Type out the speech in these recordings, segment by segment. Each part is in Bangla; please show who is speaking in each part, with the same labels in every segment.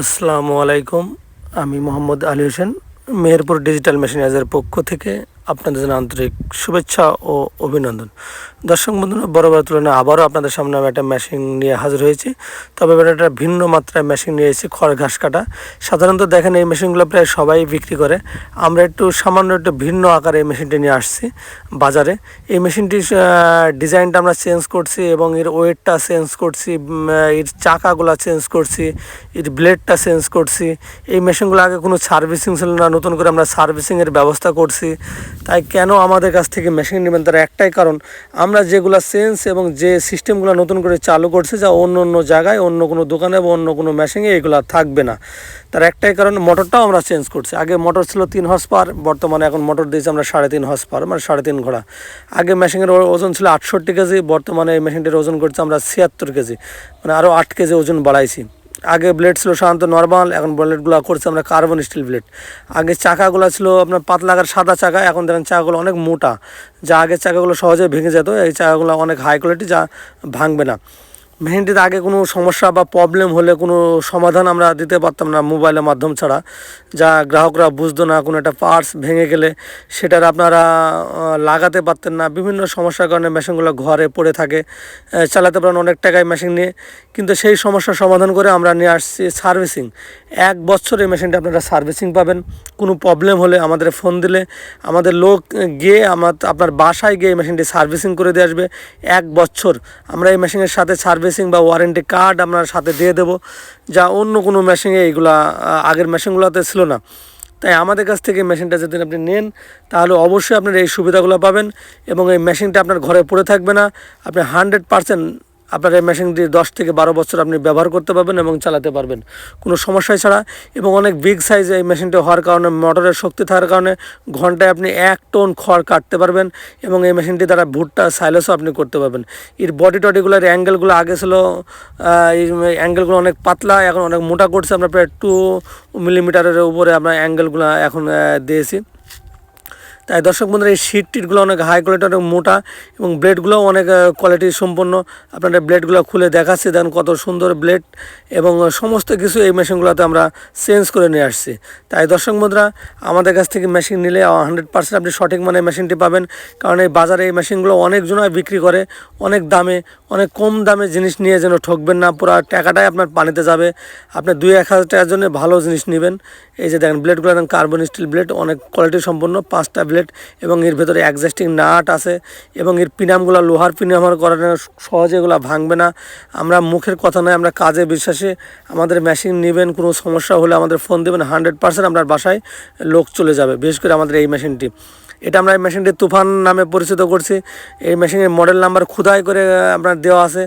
Speaker 1: আসসালামু আলাইকুম। আমি মোহাম্মদ আলী হোসেন মেহেরপুর ডিজিটাল মেশিনাইজের পক্ষ থেকে আপনাদের জন্য আন্তরিক শুভেচ্ছা ও অভিনন্দন। দর্শক বন্ধুরা বরাবর তুলনায় আবারও আপনাদের সামনে আমি একটা মেশিন নিয়ে হাজির হয়েছি। তবে একটা ভিন্ন মাত্রায় মেশিন নিয়ে এসেছি, খড় ঘাস কাটা। সাধারণত দেখেন এই মেশিনগুলো প্রায় সবাই বিক্রি করে। আমরা একটু সামান্য একটু ভিন্ন আকারে এই মেশিনটি নিয়ে আসছি বাজারে। এই মেশিনটির ডিজাইনটা আমরা চেঞ্জ করছি এবং এর ওয়েটটা চেঞ্জ করছি এর চাকাগুলো চেঞ্জ করছি, এর ব্লেডটা চেঞ্জ করছি। এই মেশিনগুলো আগে কোনো সার্ভিসিং ছিল না, নতুন করে আমরা সার্ভিসিংয়ের ব্যবস্থা করছি। তাই কেন আমাদের কাছ থেকে মেশিন নেবেন তার একটাই কারণ, আমরা যেগুলো চেঞ্জ এবং যে সিস্টেমগুলো নতুন করে চালু করছে, যা অন্য অন্য জায়গায়, অন্য কোনো দোকানে বা অন্য কোনো মেশিনে এগুলো থাকবে না। তার একটাই কারণ মোটরটাও আমরা চেঞ্জ করছি। আগে মোটর ছিল তিন হর্স পার বর্তমানে এখন মোটর দিয়েছি আমরা সাড়ে তিন হর্স পার মানে সাড়ে তিন ঘোড়া। আগে মেশিনের ওজন ছিল আটষট্টি কেজি, বর্তমানে এই মেশিনটির ওজন করছে আমরা ছিয়াত্তর কেজি মানে আরও আট কেজি ওজন বাড়াইছি। আগে ব্লেড ছিল সাধারণত নর্মাল এখন ব্লেডগুলো করছে আমরা কার্বন স্টিল ব্লেড আগে চাকাগুলো ছিল আপনার পাতলাগার সাদা চাকা, এখন দেখেন চাকাগুলো অনেক মোটা। যা আগের চাকাগুলো সহজে ভেঙে যেত, এই চাকাগুলো অনেক হাই কোয়ালিটি যা ভাঙবে না। মেহেন্দিতে আগে কোনো সমস্যা বা প্রবলেম হলে কোনো সমাধান আমরা দিতে পারতাম না মোবাইলের মাধ্যম ছাড়া। যা গ্রাহকরা বুঝতো না, কোনো একটা পার্টস ভেঙে গেলে সেটার আপনারা লাগাতে পারতেন না। বিভিন্ন সমস্যার কারণে মেশিনগুলো ঘরে পড়ে থাকে। চালাতে পারেন অনেক টাকায় মেশিন নিয়ে। কিন্তু সেই সমস্যার সমাধান করে আমরা নিয়ে আসছি সার্ভিসিং এক বছর এই মেশিনটা আপনারা সার্ভিসিং পাবেন। কোনো প্রবলেম হলে আমাদের ফোন দিলে আমাদের লোক গিয়ে আমার, আপনার বাসায় গিয়ে এই মেশিনটি সার্ভিসিং করে দিয়ে আসবে। এক বছর আমরা এই মেশিনের সাথে সার্ভিসিং বা ওয়ারেন্টি কার্ড আপনার সাথে দিয়ে দেব, যা অন্য কোনো মেশিনে এইগুলা আগের মেশিনগুলোতে ছিল না। তাই আমাদের কাছ থেকে মেশিনটা যদি আপনি নেন, তাহলে অবশ্যই আপনার এই সুবিধাগুলো পাবেন এবং এই মেশিনটা আপনার ঘরে পড়ে থাকবে না। আপনি হান্ড্রেড পারসেন্ট আপনার এই মেশিনটি দশ থেকে বারো বছর আপনি ব্যবহার করতে পারবেন এবং চালাতে পারবেন। কোনো সমস্যাই ছাড়া এবং অনেক বিগ সাইজ এই মেশিনটি হওয়ার কারণে মোটরের শক্তি থাকার কারণে ঘন্টায় আপনি এক টন খড় কাটতে পারবেন এবং এই মেশিনটি দ্বারা ভুট্টা সাইলেসও আপনি করতে পারবেন। এর বডি টডিগুলোর অ্যাঙ্গেলগুলো আগে ছিল এই অ্যাঙ্গেলগুলো অনেক পাতলা, এখন অনেক মোটা করছে। আমরা প্রায় টু মিলিমিটারের উপরে আমরা অ্যাঙ্গেলগুলো এখন দিয়েছি। তাই দর্শক বন্ধুরা, এই শিট টিটগুলো অনেক হাই কোয়ালিটি অনেক মোটা এবং ব্লেডগুলোও অনেক কোয়ালিটি সম্পন্ন। আপনারা ব্লেডগুলো খুলে দেখাচ্ছি, দেন কত সুন্দর ব্লেড এবং সমস্ত কিছু এই মেশিনগুলোতে আমরা চেঞ্জ করে নিয়ে আসছি। তাই দর্শক বন্ধুরা, আমাদের কাছ থেকে মেশিন নিলে হান্ড্রেড পার্সেন্ট আপনি সঠিক মানে মেশিনটি পাবেন। কারণ এই বাজারে এই মেশিনগুলো অনেকজনায় বিক্রি করে, অনেক দামে, অনেক কম দামে জিনিস নিয়ে যেন ঠকবেন না, পুরো টাকাটাই আপনার পানিতে যাবে। আপনি দুই এক হাজার টাকার জন্য ভালো জিনিস নেবেন। এই যে দেখেন ব্লেডগুলো কার্বন স্টিল ব্লেড অনেক কোয়ালিটি সম্পন্ন, পাঁচটা ব্লেড এবং এর ভেতরে অ্যাডজাস্টিং নাট আছে এবং এর পিনামগুলো লোহার পিনাম হওয়ার সহজে এগুলো ভাঙবে না। আমরা মুখের কথা নয়, আমরা কাজে বিশ্বাসে আমাদের মেশিন নেবেন, কোনো সমস্যা হলে আমাদের ফোন দেবেন হান্ড্রেড পার্সেন্ট আপনার বাসায় লোক চলে যাবে, বিশেষ করে আমাদের এই মেশিনটি এটা আমরা এই মেশিনটি তুফান নামে পরিচিত করছি। এই মেশিনের মডেল নাম্বার খুদাই করে আপনার দেওয়া আছে।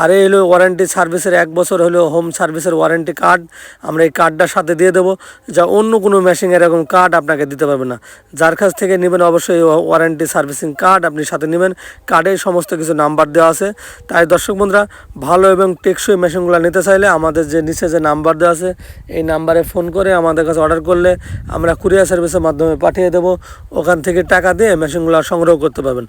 Speaker 1: আর এই হলো ওয়ারেন্টি সার্ভিসের এক বছর হলো হোম সার্ভিসের ওয়ারেন্টি কার্ড আমরা এই কার্ডটার সাথে দিয়ে দেবো, যা অন্য কোনো মেশিনের এরকম কার্ড আপনাকে দিতে পারবে না। যার কাছ থেকে নেবেন অবশ্যই ওয়ারেন্টি সার্ভিসিং কার্ড আপনি সাথে নেবেন। কার্ডে সমস্ত কিছু নাম্বার দেওয়া আছে। তাই দর্শক বন্ধুরা, ভালো এবং টেকসই মেশিনগুলো নিতে চাইলে আমাদের যে নিচে যে নাম্বার দেওয়া আছে, এই নাম্বারে ফোন করে আমাদের কাছে অর্ডার করলে আমরা কুরিয়ার সার্ভিসের মাধ্যমে পাঠিয়ে দেবো। ওখান থেকে টাকা দিয়ে মেশিনগুলো সংগ্রহ করতে পারবেন।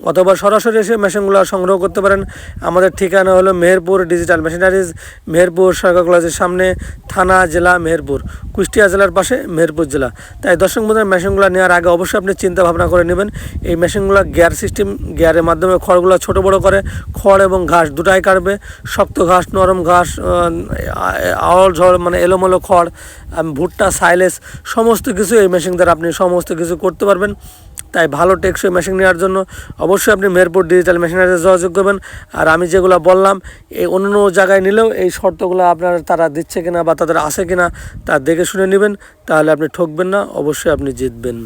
Speaker 1: অথবা সরাসরি এসে মেশিনগুলো সংগ্রহ করতে পারেন আমাদের ঠিকানা হলো মেহেরপুর ডিজিটাল মেশিনারিজ মেহেরপুর সরকার কলেজের সামনে থানা জেলা মেহেরপুর কুষ্টিয়া জেলার পাশে মেহেরপুর জেলা তাই দর্শক বন্ধুরা মেশিনগুলো নেওয়ার আগে অবশ্যই আপনি চিন্তা ভাবনা করে নেবেন এই মেশিনগুলো গিয়ার সিস্টেম গিয়ারের মাধ্যমে খড়গুলো ছোট বড় করে খড় এবং ঘাস দুটাই কাটবে শক্ত ঘাস নরম ঘাস আওয়াল ঝড় মানে এলোমেলো খড় ভুট্টা সাইলেস সমস্ত কিছু এই মেশিন দ্বারা আপনি সমস্ত কিছু করতে পারবেন তাই ভালো টেকসই মেশিন নেওয়ার জন্য অবশ্যই আপনি মেহেরপুর ডিজিটাল মেশিনারিতে যোগাযোগ করবেন। আর আমি যেগুলো বললাম, এই অন্য জায়গায় নিলেও এই শর্তগুলো আপনার তারা দিচ্ছে কিনা বা তাদের আছে কিনা তা দেখে শুনে নেবেন। তাহলে আপনি ঠকবেন না, অবশ্যই আপনি জিতবেন।